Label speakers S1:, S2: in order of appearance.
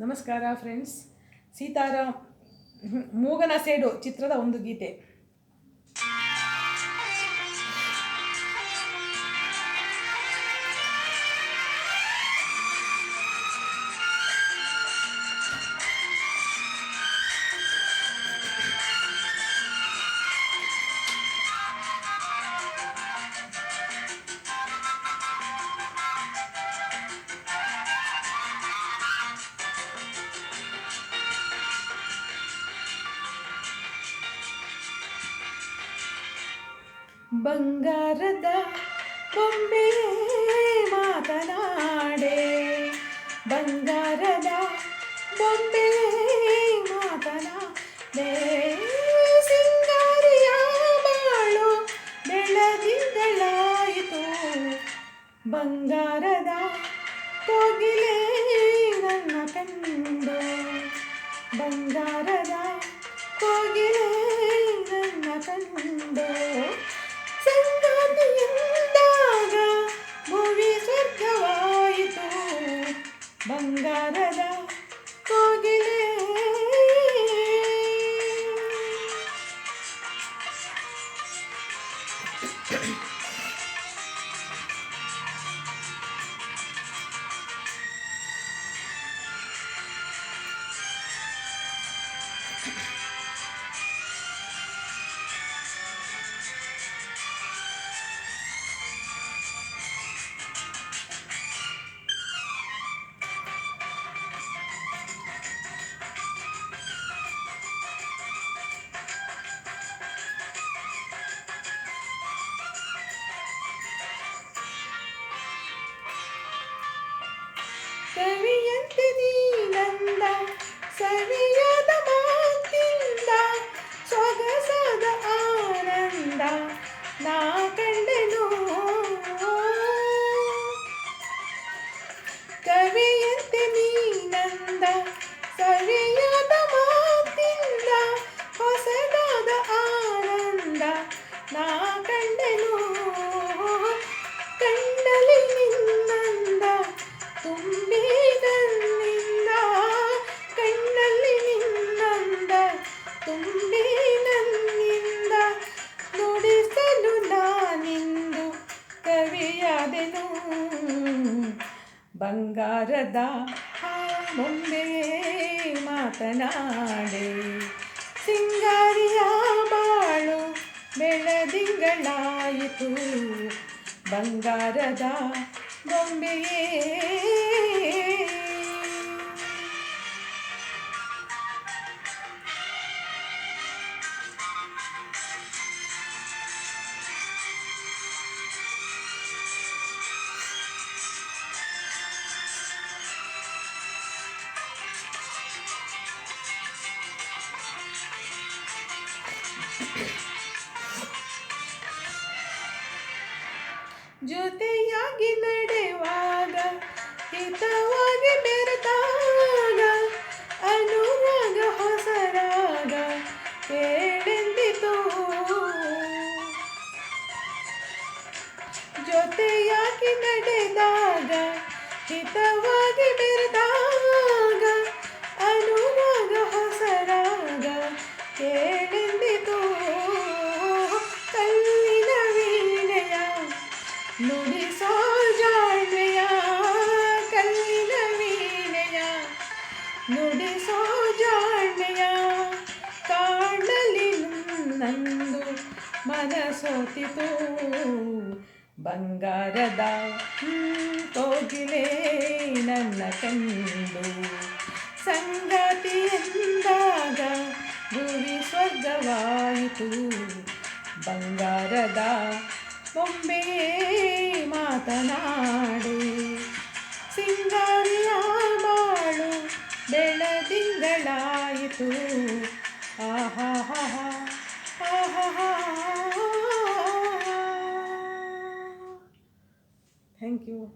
S1: ನಮಸ್ಕಾರ ಫ್ರೆಂಡ್ಸ್ ಸೀತಾರಾಮ್ ಮೂಗನ ಸೇಡು ಚಿತ್ರದ ಒಂದು ಗೀತೆ. ಬಂಗಾರದ ಬೊಂಬೆ ಮಾತನಾಡೆ. ಬಂಗಾರದ ಬೊಂಬೆ ಮಾತನಾಡೆ. ಸಿಂಗಾರಿಯ ಬಾಳು ಬೆಳದಿಂಗಳಾಯಿತು ಬಂಗಾರದ ಕೋಗಿಲೇ ನನ್ನ ಕಂಡು. ಬಂಗಾರದ ಕೋಗಿಲೆ Okay. ಕವಿಯಂತೆ ನೀನಂದ ಸವಿಯಾದ ಮಾತಿಂದ ಸೊಗಸಾದ ಆನಂದ ನಾ ಕಂಡೆನು ಕವಿಯಂತೆ ನೀನಂದ ಸವಿಯಾದ ಮಾತಿಂದ ಕವಿಯಾದೆನು ಬಂಗಾರದ ಮುಂದೆ ಮಾತನಾಡೆ. ಸಿಂಗಾರಿಯ ಬಾಳು ಬೆಳದಿಂಗಳಾಯಿತು. ಬಂಗಾರದ ಬೊಂಬೆಯೇ ಜೊತೆಯಾಗಿ ನಡೆವಾಗ ಹಿತವಾಗಿ ಬೆರೆತಾಗ ಅನುರಾಗ ಹೊಸರಾಗ ಕೇಳೆಂದಿತು ಜೊತೆಯಾಗಿ ನಡೆದಾಗ ಹಿತವಾಗಿ ಬೆರೆದಾಗ ನುಡಿಸೋ ಜಾಣ್ಮೆಯ ಕಾಣಲಿ ನಂದು ಮನಸೋತಿತು. ಬಂಗಾರದ ಕೋಗಿಲೆ ನನ್ನ ಕಂಡು ಸಂಗತಿ ಎಂದಾಗ ಗುರಿ ಸ್ವರ್ಗವಾಯಿತು. ಬಂಗಾರದ ಬೊಂಬೆ ಮಾತನಾಡೆ 给我。